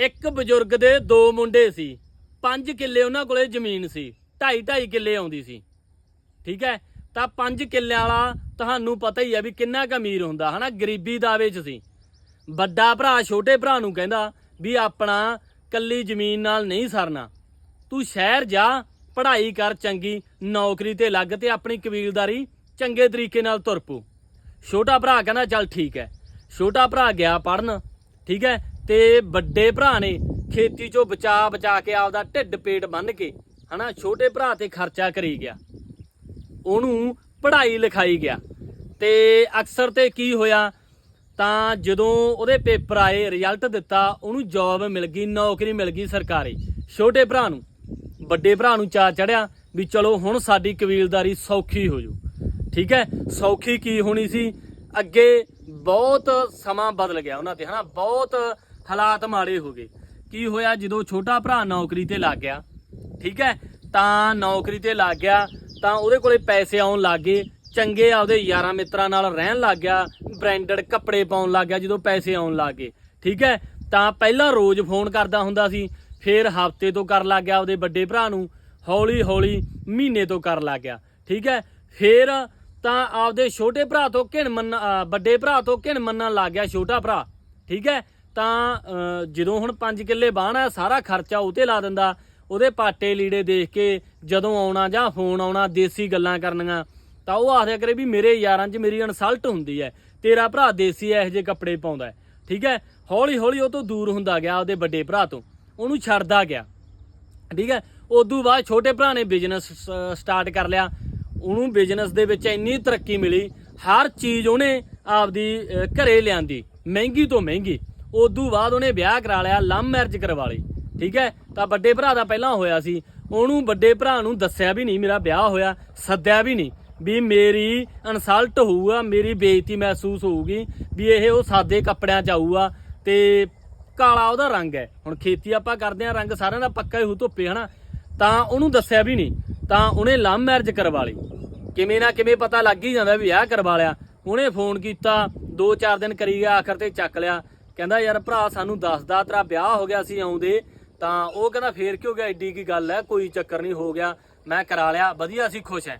ਇੱਕ ਬਜ਼ੁਰਗ ਦੇ ਦੋ ਮੁੰਡੇ ਸੀ। 5 ਕਿੱਲੇ ਉਹਨਾਂ ਕੋਲੇ ਜ਼ਮੀਨ ਸੀ। 2.5 2.5 ਕਿੱਲੇ ਆਉਂਦੀ ਸੀ। ਠੀਕ ਹੈ? ਤਾਂ 5 ਕਿੱਲਿਆਂ ਵਾਲਾ ਤੁਹਾਨੂੰ ਪਤਾ ਹੀ ਆ ਵੀ ਕਿੰਨਾ ਕੁ ਅਮੀਰ ਹੁੰਦਾ, ਹਨਾ? ਗਰੀਬੀ ਦਾਅਵੇ 'ਚ ਸੀ। ਵੱਡਾ ਭਰਾ ਛੋਟੇ ਭਰਾ ਨੂੰ ਕਹਿੰਦਾ ਵੀ ਆਪਣਾ ਕੱਲੀ ਜ਼ਮੀਨ ਨਾਲ ਨਹੀਂ ਸਰਨਾ। ਤੂੰ ਸ਼ਹਿਰ ਜਾ, ਪੜ੍ਹਾਈ ਕਰ ਚੰਗੀ, ਨੌਕਰੀ ਤੇ ਲੱਗ ਤੇ ਆਪਣੀ ਕਬੀਲਦਾਰੀ ਚੰਗੇ ਤਰੀਕੇ ਨਾਲ ਤੁਰ ਪੂ ਛੋਟਾ ਭਰਾ ਕਹਿੰਦਾ, ਚੱਲ ਠੀਕ ਹੈ। ਛੋਟਾ ਭਰਾ ਗਿਆ ਪੜਨ ਠੀਕ ਹੈ? ਤੇ ਵੱਡੇ ਭਰਾ ਨੇ ਖੇਤੀ ਚੋਂ ਬਚਾ ਬਚਾ ਕੇ ਆਪਦਾ ਢਿੱਡ ਪੇਟ ਬੰਨ ਕੇ, ਹਨਾ, ਛੋਟੇ ਭਰਾ ਤੇ ਖਰਚਾ ਕਰੀ ਗਿਆ। ਉਹਨੂੰ ਪੜ੍ਹਾਈ ਲਿਖਾਈ ਗਿਆ। ਤੇ ਅਕਸਰ ਤੇ ਕੀ ਹੋਇਆ, ਤਾਂ ਜਦੋਂ ਉਹਦੇ ਪੇਪਰ ਆਏ, ਰਿਜ਼ਲਟ ਦਿੱਤਾ, ਉਹਨੂੰ ਜੌਬ ਮਿਲ ਗਈ, ਨੌਕਰੀ ਮਿਲ ਗਈ ਸਰਕਾਰੀ। ਛੋਟੇ ਭਰਾ ਨੂੰ, ਵੱਡੇ ਭਰਾ ਨੂੰ ਚਾ ਚੜਿਆ ਵੀ ਚਲੋ ਹੁਣ ਸਾਡੀ ਕਬੀਲਦਾਰੀ ਸੌਖੀ ਹੋ ਜੂ। ਠੀਕ ਹੈ, ਸੌਖੀ ਕੀ ਹੋਣੀ ਸੀ? ਅੱਗੇ ਬਹੁਤ ਸਮਾਂ ਬਦਲ ਗਿਆ ਉਹਨਾਂ ਤੇ, ਹਨਾ, ਬਹੁਤ ਹਾਲਾਤ ਮਾੜੇ ਹੋ ਗਏ। ਕੀ ਹੋਇਆ? ਜਦੋਂ ਛੋਟਾ ਭਰਾ ਨੌਕਰੀ ਤੇ ਲੱਗ ਗਿਆ, ਠੀਕ ਹੈ? ਤਾਂ ਨੌਕਰੀ ਤੇ ਲੱਗ ਗਿਆ, ਤਾਂ ਉਹਦੇ ਕੋਲੇ ਪੈਸੇ ਆਉਣ ਲੱਗ ਗਏ। ਚੰਗੇ ਆਪਦੇ ਯਾਰਾਂ ਮਿੱਤਰਾਂ ਨਾਲ ਰਹਿਣ ਲੱਗ ਗਿਆ ਬ੍ਰਾਂਡਡ ਕੱਪੜੇ ਪਾਉਣ ਲੱਗ ਗਿਆ ਜਦੋਂ ਪੈਸੇ ਆਉਣ ਲੱਗ ਗਏ, ਠੀਕ ਹੈ? ਤਾਂ ਪਹਿਲਾਂ ਰੋਜ਼ ਫੋਨ ਕਰਦਾ ਹੁੰਦਾ ਸੀ, ਫਿਰ ਹਫ਼ਤੇ ਤੋਂ ਕਰਨ ਲੱਗ ਗਿਆ ਉਹਦੇ ਵੱਡੇ ਭਰਾ ਨੂੰ ਹੌਲੀ ਹੌਲੀ ਮਹੀਨੇ ਤੋਂ ਕਰਨ ਲੱਗ ਗਿਆ, ਠੀਕ ਹੈ? ਫਿਰ ਤਾਂ ਆਪਦੇ ਛੋਟੇ ਭਰਾ ਤੋਂ ਘਿਣ ਮੰਨ ਵੱਡੇ ਭਰਾ ਤੋਂ ਘਿਣ ਮੰਨਣ ਲੱਗ ਗਿਆ ਛੋਟਾ ਭਰਾ, ਠੀਕ ਹੈ? ਤਾਂ ਜਦੋਂ ਹੁਣ 5 ਕਿੱਲੇ ਬਾਹਣਾ ਸਾਰਾ ਖਰਚਾ ਉਹ ਤੇ ਲਾ ਦਿੰਦਾ। ਉਹਦੇ ਪਾਟੇ ਲੀੜੇ ਦੇਖ ਕੇ ਜਦੋਂ ਆਉਣਾ ਜਾਂ ਫੋਨ ਆਉਣਾ ਦੇਸੀ ਗੱਲਾਂ ਕਰਨੀਆਂ ਤਾਂ ਉਹ ਆਖਦਿਆ ਕਰੇ ਵੀ ਮੇਰੇ ਯਾਰਾਂ 'ਚ ਮੇਰੀ ਇਨਸਲਟ ਹੁੰਦੀ ਹੈ ਤੇਰਾ ਭਰਾ ਦੇਸੀ ਇਹੋ ਜਿਹੇ ਕੱਪੜੇ ਪਾਉਂਦਾ ਠੀਕ ਹੈ ਹੌਲੀ ਹੌਲੀ ਉਹ ਤੋਂ ਦੂਰ ਹੁੰਦਾ ਗਿਆ ਉਹਦੇ ਵੱਡੇ ਭਰਾ ਤੋਂ। ਉਹਨੂੰ ਛੱਡਦਾ ਗਿਆ। ਠੀਕ ਹੈ ਉਦੋਂ ਬਾਅਦ ਛੋਟੇ ਭਰਾ ਨੇ ਬਿਜ਼ਨਸ ਸਟਾਰਟ ਕਰ ਲਿਆ। ਉਹਨੂੰ ਬਿਜ਼ਨਸ ਦੇ ਵਿੱਚ ਇੰਨੀ ਤਰੱਕੀ ਮਿਲੀ। ਹਰ ਚੀਜ਼ ਉਹਨੇ ਆਪਦੀ ਅਹ, ਘਰੇ ਲਿਆਂਦੀ। ਮਹਿੰਗੀ ਤੋਂ ਮਹਿੰਗੀ। ਉਦੋਂ ਬਾਅਦ ਉਹਨੇ ਵਿਆਹ ਕਰਾ ਲਿਆ, ਲਵ ਮੈਰਿਜ ਕਰਵਾ ਲਈ। ਠੀਕ ਹੈ? ਤਾਂ ਵੱਡੇ ਭਰਾ ਦਾ ਪਹਿਲਾਂ ਹੋਇਆ ਸੀ। ਉਹਨੂੰ ਵੱਡੇ ਭਰਾ ਨੂੰ ਦੱਸਿਆ ਵੀ ਨਹੀਂ ਮੇਰਾ ਵਿਆਹ ਹੋਇਆ, ਸੱਦਿਆ ਵੀ ਨਹੀਂ ਵੀ ਮੇਰੀ ਇਨਸਲਟ ਹੋਊਗਾ, ਮੇਰੀ ਬੇਇੱਜ਼ਤੀ ਮਹਿਸੂਸ ਹੋਊਗੀ ਵੀ ਇਹ ਉਹ ਸਾਦੇ ਕੱਪੜਿਆਂ 'ਚ ਆਊਗਾ ਤੇ ਕਾਲਾ ਉਹਦਾ ਰੰਗ ਹੈ। ਹੁਣ ਖੇਤੀ ਆਪਾਂ ਕਰਦੇ ਆ ਰੰਗ ਸਾਰਿਆਂ ਦਾ ਪੱਕਾ ਹੀ ਹੋ ਧੁੱਪੇ, ਹਨਾ? ਤਾਂ ਉਹਨੂੰ ਦੱਸਿਆ ਵੀ ਨਹੀਂ। ਤਾਂ ਉਹਨੇ ਲਵ ਮੈਰਿਜ ਕਰਵਾ ਲਈ। ਕਿਵੇਂ ਨਾ ਕਿਵੇਂ ਪਤਾ ਲੱਗ ਹੀ ਜਾਂਦਾ ਵੀ ਵਿਆਹ ਕਰਵਾ ਲਿਆ। ਉਹਨੇ ਫੋਨ ਕੀਤਾ 2-4 ਦਿਨ ਕਰੀ ਗਿਆ, ਆਖਰ ਤੇ ਚੱਕ ਲਿਆ। ਕਹਿੰਦਾ, ਯਾਰ ਭਰਾ, ਸਾਨੂੰ ਦੱਸਦਾ ਤੇਰਾ ਵਿਆਹ ਹੋ ਗਿਆ ਸੀ ਆਉਂਦੇ, ਤਾਂ ਉਹ ਕਹਿੰਦਾ, ਫੇਰ ਕਿਉਂ ਗਿਆ? ਐਡੀ ਕੀ ਗੱਲ ਹੈ? ਕੋਈ ਚੱਕਰ ਨਹੀਂ, ਹੋ ਗਿਆ। ਮੈਂ ਕਰਾ ਲਿਆ। ਵਧੀਆ ਸੀ ਖੁਸ਼ ਐ।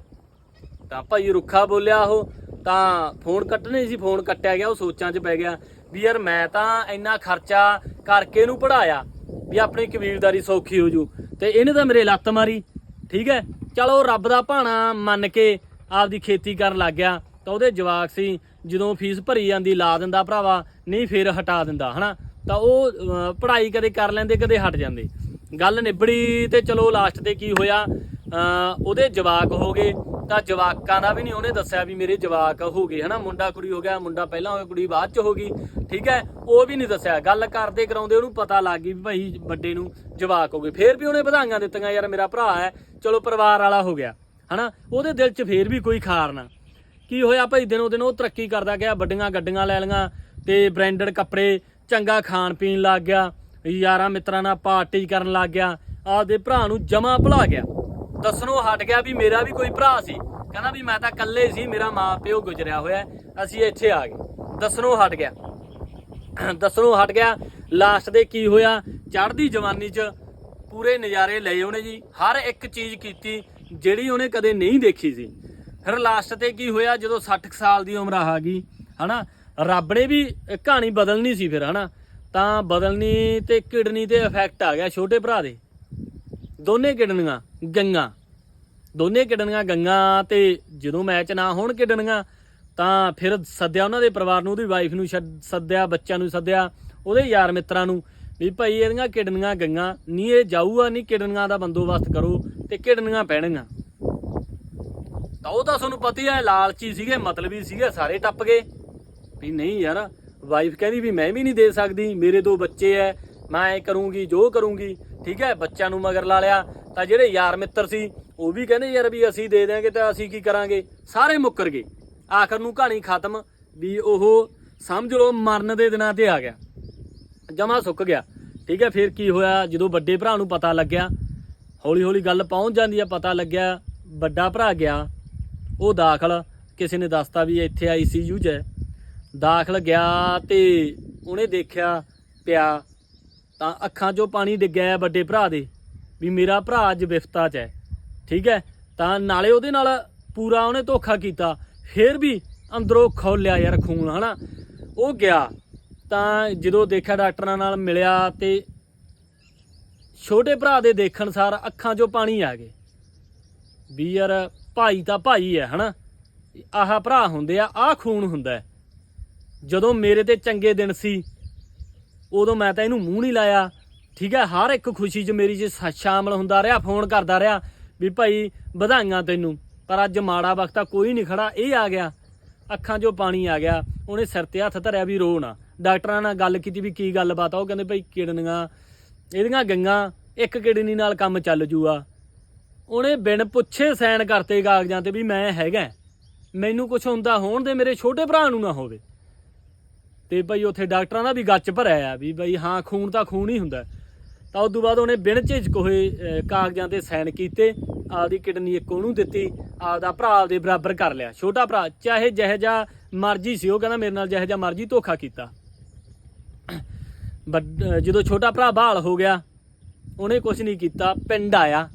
ਤਾਂ ਭਾਈ ਰੁੱਖਾ ਬੋਲਿਆ ਉਹ। ਤਾਂ ਫੋਨ ਕੱਟਣੇ ਸੀ, ਫੋਨ ਕੱਟਿਆ ਗਿਆ, ਉਹ ਸੋਚਾਂ 'ਚ ਪੈ ਗਿਆ ਵੀ ਯਾਰ ਮੈਂ ਤਾਂ ਇੰਨਾ ਖਰਚਾ ਕਰਕੇ ਇਹਨੂੰ ਪੜਾਇਆ ਵੀ ਆਪਣੀ ਕਬੀਲਦਾਰੀ ਸੌਖੀ ਹੋ ਜੂ। ਤੇ ਇਹਨੇ ਤਾਂ ਮੇਰੇ ਲੱਤ ਮਾਰੀ। ਠੀਕ ਹੈ ਚਲੋ ਰੱਬ ਦਾ ਭਾਣਾ ਮੰਨ ਕੇ ਆਪਦੀ ਖੇਤੀ ਕਰਨ ਲੱਗ ਗਿਆ। ਤਾਂ ਉਹਦੇ ਜਵਾਕ ਸੀ ਜਦੋਂ ਫੀਸ ਭਰੀ ਜਾਂਦੀ, ਲਾ ਦਿੰਦਾ ਭਰਾਵਾ, ਨਹੀਂ ਫਿਰ ਹਟਾ ਦਿੰਦਾ, ਹਨਾ? ਤਾਂ ਉਹ ਪੜ੍ਹਾਈ ਕਦੇ ਕਰ ਲੈਂਦੇ, ਕਦੇ ਹਟ ਜਾਂਦੇ। ਗੱਲ ਨਿਬੜੀ ਤੇ ਚਲੋ ਲਾਸਟ ਤੇ ਕੀ ਹੋਇਆ? ਉਹਦੇ ਜਵਾਕ ਹੋ ਗਏ। ਤਾਂ ਜਵਾਕਾਂ ਦਾ ਵੀ ਨਹੀਂ ਉਹਨੇ ਦੱਸਿਆ ਵੀ ਮੇਰੇ ਜਵਾਕ ਹੋ ਗਏ, ਹਨਾ? ਮੁੰਡਾ ਕੁੜੀ ਹੋ ਗਿਆ, ਮੁੰਡਾ ਪਹਿਲਾਂ ਹੋਇਆ, ਕੁੜੀ ਬਾਅਦ ਚ ਹੋ ਗਈ, ਠੀਕ ਹੈ? ਉਹ ਵੀ ਨਹੀਂ ਦੱਸਿਆ। ਗੱਲ ਕਰਦੇ ਕਰਾਉਂਦੇ ਉਹਨੂੰ ਪਤਾ ਲੱਗ ਗਈ ਵੀ ਭਾਈ ਵੱਡੇ ਨੂੰ ਜਵਾਕ ਹੋ ਗਏ। ਫੇਰ ਵੀ ਉਹਨੇ ਵਧਾਈਆਂ ਦਿੱਤੀਆਂ, ਯਾਰ ਮੇਰਾ ਭਰਾ ਹੈ, ਚਲੋ ਪਰਿਵਾਰ ਵਾਲਾ ਹੋ ਗਿਆ, ਹਨਾ? ਉਹਦੇ ਦਿਲ 'ਚ ਫੇਰ ਵੀ ਕੋਈ ਖਾਰ ਨਾ। ਕੀ ਹੋਇਆ ਭਾਈ? ਦਿਨੋ ਦਿਨ ਉਹ ਤਰੱਕੀ ਕਰਦਾ ਗਿਆ, ਵੱਡੀਆਂ ਗੱਡੀਆਂ ਲੈ ਲਈਆਂ ਤੇ ਬ੍ਰਾਂਡਡ ਕੱਪੜੇ, ਚੰਗਾ ਖਾਣ ਪੀਣ ਲੱਗ ਗਿਆ, ਯਾਰਾਂ ਮਿੱਤਰਾਂ ਨਾਲ ਪਾਰਟੀ ਕਰਨ ਲੱਗ ਗਿਆ, ਆਪਦੇ ਭਰਾ ਨੂੰ ਜਮਾ ਭੁਲਾ ਗਿਆ। ਦੱਸਣੋਂ ਹਟ ਗਿਆ ਵੀ ਮੇਰਾ ਵੀ ਕੋਈ ਭਰਾ ਸੀ। ਕਹਿੰਦਾ ਵੀ ਮੈਂ ਤਾਂ ਇਕੱਲੇ ਸੀ, ਮੇਰਾ ਮਾਂ ਪਿਓ ਗੁਜਰਿਆ ਹੋਇਆ ਅਸੀਂ ਇੱਥੇ ਆ ਗਏ। ਦੱਸਣੋਂ ਹਟ ਗਿਆ। ਦੱਸਣੋਂ ਹਟ ਗਿਆ ਲਾਸਟ ਦੇ ਕੀ ਹੋਇਆ? ਚੜ੍ਹਦੀ ਜਵਾਨੀ 'ਚ ਪੂਰੇ ਨਜ਼ਾਰੇ ਲਏ ਉਹਨੇ ਜੀ। ਹਰ ਇੱਕ ਚੀਜ਼ ਕੀਤੀ ਜਿਹੜੀ ਉਹਨੇ ਕਦੇ ਨਹੀਂ ਦੇਖੀ ਸੀ। ਫਿਰ ਲਾਸਟ ਤੇ ਕੀ ਹੋਇਆ, ਜਦੋਂ 60 ਕੁ ਸਾਲ ਦੀ ਉਮਰ ਆ ਗਈ, ਹਨਾ ਰੱਬ ਨੇ ਵੀ ਕਹਾਣੀ ਬਦਲਣੀ ਸੀ ਫਿਰ, ਹਨਾ, ਤਾਂ ਬਦਲਣੀ ਤੇ ਕਿਡਨੀ ਤੇ ਇਫੈਕਟ ਆ ਗਿਆ ਛੋਟੇ ਭਰਾ ਦੇ। ਦੋਨੇ ਕਿਡਨੀਆਂ ਗੰਗਾ। ਦੋਨੇ ਕਿਡਨੀਆਂ ਗੰਗਾ ਤੇ ਜਦੋਂ ਮੈਚ ਨਾ ਹੋਣ ਕਿਡਨੀਆਂ, ਤਾਂ ਫਿਰ ਸੱਦਿਆ ਉਹਨਾਂ ਦੇ ਪਰਿਵਾਰ ਨੂੰ, ਉਹਦੀ ਵਾਈਫ ਨੂੰ ਛੱਡ- ਸੱਦਿਆ, ਬੱਚਿਆਂ ਨੂੰ ਸੱਦਿਆ, ਉਹਦੇ ਯਾਰ ਮਿੱਤਰਾਂ ਨੂੰ, ਵੀ ਭਾਈ ਇਹਦੀਆਂ ਕਿਡਨੀਆਂ ਗੰਗਾ ਨਹੀਂ ਇਹ ਜਾਊਗਾ ਨਹੀਂ ਕਿਡਨੀਆਂ ਦਾ ਬੰਦੋਬਸਤ ਕਰੋ ਤੇ ਕਿਡਨੀਆਂ ਪੈਣਗੀਆਂ। ਤਾਂ ਉਹ ਤਾਂ ਤੁਹਾਨੂੰ ਪਤਾ ਹੀ ਹੈ, ਲਾਲਚੀ ਸੀਗੇ, ਮਤਲਬੀ ਸੀਗੇ, ਸਾਰੇ ਟੱਪ ਗਏ। ਵੀ ਨਹੀਂ ਯਾਰ ਵਾਈਫ ਕਹਿੰਦੀ ਵੀ ਮੈਂ ਵੀ ਨਹੀਂ ਦੇ ਸਕਦੀ, ਮੇਰੇ ਦੋ ਬੱਚੇ ਐ, ਮੈਂ ਐ ਕਰੂੰਗੀ, ਜੋ ਕਰੂੰਗੀ, ਠੀਕ ਹੈ ਬੱਚਿਆਂ ਨੂੰ ਮਗਰ ਲਾ ਲਿਆ। ਤਾਂ ਜਿਹੜੇ ਯਾਰ ਮਿੱਤਰ ਸੀ, ਉਹ ਵੀ ਕਹਿੰਦੇ ਯਾਰ ਵੀ ਅਸੀਂ ਦੇ ਦਿਆਂਗੇ ਤਾਂ ਅਸੀਂ ਕੀ ਕਰਾਂਗੇ? ਸਾਰੇ ਮੁੱਕਰ ਗਏ। ਆਖਰ ਨੂੰ ਕਹਾਣੀ ਖਤਮ, ਵੀ ਉਹ ਸਮਝ ਲਓ ਮਰਨ ਦੇ ਦਿਨਾਂ ਤੇ ਆ ਗਿਆ। ਜਮਾ ਸੁੱਕ ਗਿਆ। ਠੀਕ ਹੈ ਫਿਰ ਕੀ ਹੋਇਆ? ਜਦੋਂ ਵੱਡੇ ਭਰਾ ਨੂੰ ਪਤਾ ਲੱਗਿਆ ਹੌਲੀ ਹੌਲੀ ਗੱਲ ਪਹੁੰਚ ਜਾਂਦੀ ਹੈ ਪਤਾ ਲੱਗਿਆ ਵੱਡਾ ਭਰਾ ਗਿਆ। ਉਹ ਦਾਖਲ ਕਿਸੇ ਨੇ ਦੱਸਤਾ ਵੀ ਇੱਥੇ ਆਈਸੀਯੂ 'ਚ। ਹੈ ਦਾਖਲ ਗਿਆ ਤੇ ਉਹਨੇ ਦੇਖਿਆ ਪਿਆ ਤਾਂ ਅੱਖਾਂ 'ਚੋਂ ਪਾਣੀ ਡਿੱਗਿਆ ਵੱਡੇ ਭਰਾ ਦੇ, ਵੀ ਮੇਰਾ ਭਰਾ ਅੱਜ ਵਿਫਤਾ 'ਚ ਹੈ। ਠੀਕ ਹੈ? ਤਾਂ ਨਾਲੇ ਉਹਦੇ ਨਾਲ ਪੂਰਾ ਉਹਨੇ ਧੋਖਾ ਕੀਤਾ, ਫੇਰ ਵੀ ਅੰਦਰੋਂ ਖੋਲਿਆ ਯਾਰ ਖੂਨ, ਹਨਾ? ਉਹ ਗਿਆ ਤਾਂ ਜਦੋਂ ਦੇਖਿਆ ਡਾਕਟਰਾਂ ਨਾਲ ਮਿਲਿਆ ਤੇ ਛੋਟੇ ਭਰਾ ਦੇ ਦੇਖਣ ਸਾਰ ਅੱਖਾਂ 'ਚੋਂ ਪਾਣੀ ਆ ਗਏ। ਵੀ ਯਾਰ ਭਾਈ ਤਾਂ ਭਾਈ ਹੈ, ਹਨਾ? ਆਹ ਭਰਾ ਹੁੰਦੇ ਆ, ਆਹ ਖੂਨ ਹੁੰਦਾ ਜਦੋਂ ਮੇਰੇ ਤੇ ਚੰਗੇ ਦਿਨ ਸੀ, ਉਦੋਂ ਮੈਂ ਤਾਂ ਇਹਨੂੰ ਮੂੰਹ ਨਹੀਂ ਲਾਇਆ। ਠੀਕ ਹੈ, ਹਰ ਇੱਕ ਖੁਸ਼ੀ 'ਚ ਮੇਰੀ 'ਚ ਸ- ਸ਼ਾਮਲ ਹੁੰਦਾ ਰਿਹਾ, ਫੋਨ ਕਰਦਾ ਰਿਹਾ ਵੀ ਭਾਈ ਵਧਾਈਆਂ ਤੈਨੂੰ। ਪਰ ਅੱਜ ਮਾੜਾ ਵਕਤ ਆ ਕੋਈ ਨਹੀਂ ਖੜਾ, ਇਹ ਆ ਗਿਆ। ਅੱਖਾਂ 'ਚੋਂ ਪਾਣੀ ਆ ਗਿਆ। ਉਹਨੇ ਸਿਰ ਤੇ ਹੱਥ ਧਰਿਆ ਵੀ ਰੋ ਨਾ। ਡਾਕਟਰਾਂ ਨਾਲ ਗੱਲ ਕੀਤੀ ਵੀ ਕੀ ਗੱਲਬਾਤ ਆ, ਉਹ ਕਹਿੰਦੇ ਭਾਈ ਕਿਡਨੀਆਂ, ਇਹਦੀਆਂ ਗੰਗਾ ਇੱਕ ਕਿਡਨੀ ਨਾਲ ਕੰਮ ਚੱਲ ਜੂਗਾ ਉਹਨੇ ਬਿਨ ਪੁੱਛੇ ਸਾਈਨ ਕਰਤੇ ਕਾਗਜ਼ਾਂ ਤੇ ਵੀ ਮੈਂ ਹੈਗਾ। ਮੈਨੂੰ ਕੁਝ ਹੁੰਦਾ ਹੋਣ ਦੇ ਮੇਰੇ ਛੋਟੇ ਭਰਾ ਨੂੰ ਨਾ ਹੋਵੇ। ਤੇ ਭਾਈ ਉੱਥੇ ਡਾਕਟਰਾਂ ਦਾ ਵੀ ਗੱਚ ਭਰਿਆ ਆ ਵੀ ਭਾਈ ਹਾਂ, ਖੂਨ ਤਾਂ ਖੂਨ ਹੀ ਹੁੰਦਾ। ਤਾਂ ਉਸ ਤੋਂ ਬਾਅਦ ਉਹਨੇ ਬਿਨ ਝਿਜਕ ਹੋਏ ਕਾਗਜ਼ਾਂ ਤੇ ਸਾਈਨ ਕੀਤੇ, ਆਪਦੀ ਕਿਡਨੀ ਇੱਕ ਉਹਨੂੰ ਦਿੱਤੀ, ਆਪਦਾ ਭਰਾ ਦੇ ਬਰਾਬਰ ਕਰ ਲਿਆ। ਛੋਟਾ ਭਰਾ, ਚਾਹੇ ਜਿਹੋ ਜਿਹਾ ਮਰਜ਼ੀ ਸੀ, ਉਹ ਕਹਿੰਦਾ ਮੇਰੇ ਨਾਲ ਜਿਹੋ ਜਿਹਾ ਮਰਜ਼ੀ ਧੋਖਾ ਕੀਤਾ। ਵੱਡ- ਜਦੋਂ ਛੋਟਾ ਭਰਾ ਬਹਾਲ ਹੋ ਗਿਆ, ਉਹਨੇ ਕੁਝ ਨਹੀਂ ਕੀਤਾ, ਪਿੰਡ ਆਇਆ।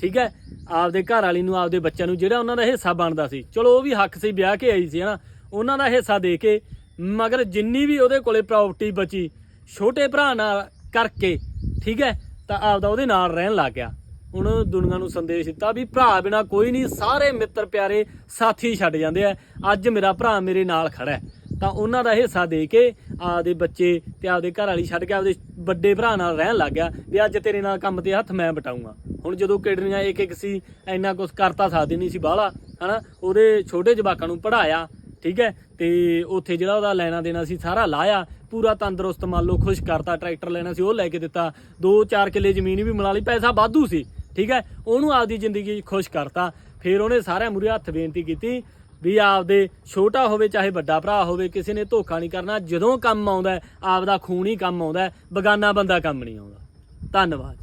ਠੀਕ ਹੈ? ਆਪਦੇ ਘਰ ਵਾਲੀ ਨੂੰ, ਆਪਦੇ ਬੱਚਿਆਂ ਨੂੰ ਜਿਹੜਾ ਉਹਨਾਂ ਦਾ ਹਿੱਸਾ ਬਣਦਾ ਸੀ। ਚਲੋ, ਉਹ ਵੀ ਹੱਕ ਸੀ, ਵਿਆਹ ਕੇ ਆਈ ਸੀ, ਹਨਾ? ਉਹਨਾਂ ਦਾ ਹਿੱਸਾ ਦੇ ਕੇ, ਮਗਰ ਜਿੰਨੀ ਵੀ ਉਹਦੇ ਕੋਲੇ ਪ੍ਰਾਪਰਟੀ ਬਚੀ, ਛੋਟੇ ਭਰਾ ਨਾਲ ਕਰਕੇ, ਠੀਕ ਹੈ? ਤਾਂ ਆਪਦਾ ਉਹਦੇ ਨਾਲ ਰਹਿਣ ਲੱਗ ਗਿਆ। ਹੁਣ ਦੁਨੀਆ ਨੂੰ ਸੰਦੇਸ਼ ਦਿੱਤਾ ਵੀ ਭਰਾ ਬਿਨਾ ਕੋਈ ਨਹੀਂ, ਸਾਰੇ ਮਿੱਤਰ ਪਿਆਰੇ ਸਾਥੀ ਛੱਡ ਜਾਂਦੇ ਆ। ਅੱਜ ਮੇਰਾ ਭਰਾ ਮੇਰੇ ਨਾਲ ਖੜਾ ਹੈ। ਤਾਂ ਉਹਨਾਂ ਦਾ ਹਿੱਸਾ ਦੇ ਕੇ ਆਪਦੇ ਬੱਚੇ ਤੇ ਆਪਦੇ ਘਰ ਵਾਲੀ ਛੱਡ ਕੇ ਆਪਦੇ ਵੱਡੇ ਭਰਾ ਨਾਲ ਰਹਿਣ ਲੱਗ ਗਿਆ ਵੀ ਅੱਜ ਤੇਰੇ ਨਾਲ ਕੰਮ ਤੇ ਹੱਥ ਮੈਂ ਬਟਾਉਂਗਾ ਹੁਣ ਜਦੋਂ ਕਿਡਨੀਆਂ ਇੱਕ ਇੱਕ ਸੀ, ਇੰਨਾ ਕੁਝ ਕਰਤਾ ਸਕਦੀ ਨਹੀਂ ਸੀ ਬਾਹਲਾ, ਹਨਾ? ਉਹਦੇ ਛੋਟੇ ਜਵਾਕਾਂ ਨੂੰ ਪੜਾਇਆ ਠੀਕ ਹੈ? ਤੇ ਉੱਥੇ ਜਿਹੜਾ ਉਹਦਾ ਲੈਣਾ ਦੇਣਾ ਸੀ ਸਾਰਾ ਲਾਇਆ, ਪੂਰਾ ਤੰਦਰੁਸਤ ਮੰਨ ਲਓ, ਖੁਸ਼ ਕਰਤਾ, ਟਰੈਕਟਰ ਲੈਣਾ ਸੀ, ਉਹ ਲੈ ਕੇ ਦਿੱਤਾ। 2-4 ਕਿੱਲੇ ਜ਼ਮੀਨ ਵੀ ਮਿਲਾ ਲਈ, ਪੈਸਾ ਵਾਧੂ ਸੀ, ਠੀਕ ਹੈ? ਉਹਨੂੰ ਆਪਦੀ ਜ਼ਿੰਦਗੀ 'ਚ ਖੁਸ਼ ਕਰਤਾ। ਫਿਰ ਉਹਨੇ ਸਾਰਿਆਂ ਮੂਰੇ ਹੱਥ ਬੇਨਤੀ ਕੀਤੀ ਵੀ ਆਪਦੇ ਛੋਟਾ ਹੋਵੇ, ਚਾਹੇ ਵੱਡਾ ਭਰਾ ਹੋਵੇ, ਕਿਸੇ ਨੇ ਧੋਖਾ ਨਹੀਂ ਕਰਨਾ। ਜਦੋਂ ਕੰਮ ਆਉਂਦਾ ਆਪਦਾ ਖੂਨ ਹੀ ਕੰਮ ਆਉਂਦਾ ਬਗਾਨਾ ਬੰਦਾ ਕੰਮ ਨਹੀਂ ਆਉਂਦਾ। ਧੰਨਵਾਦ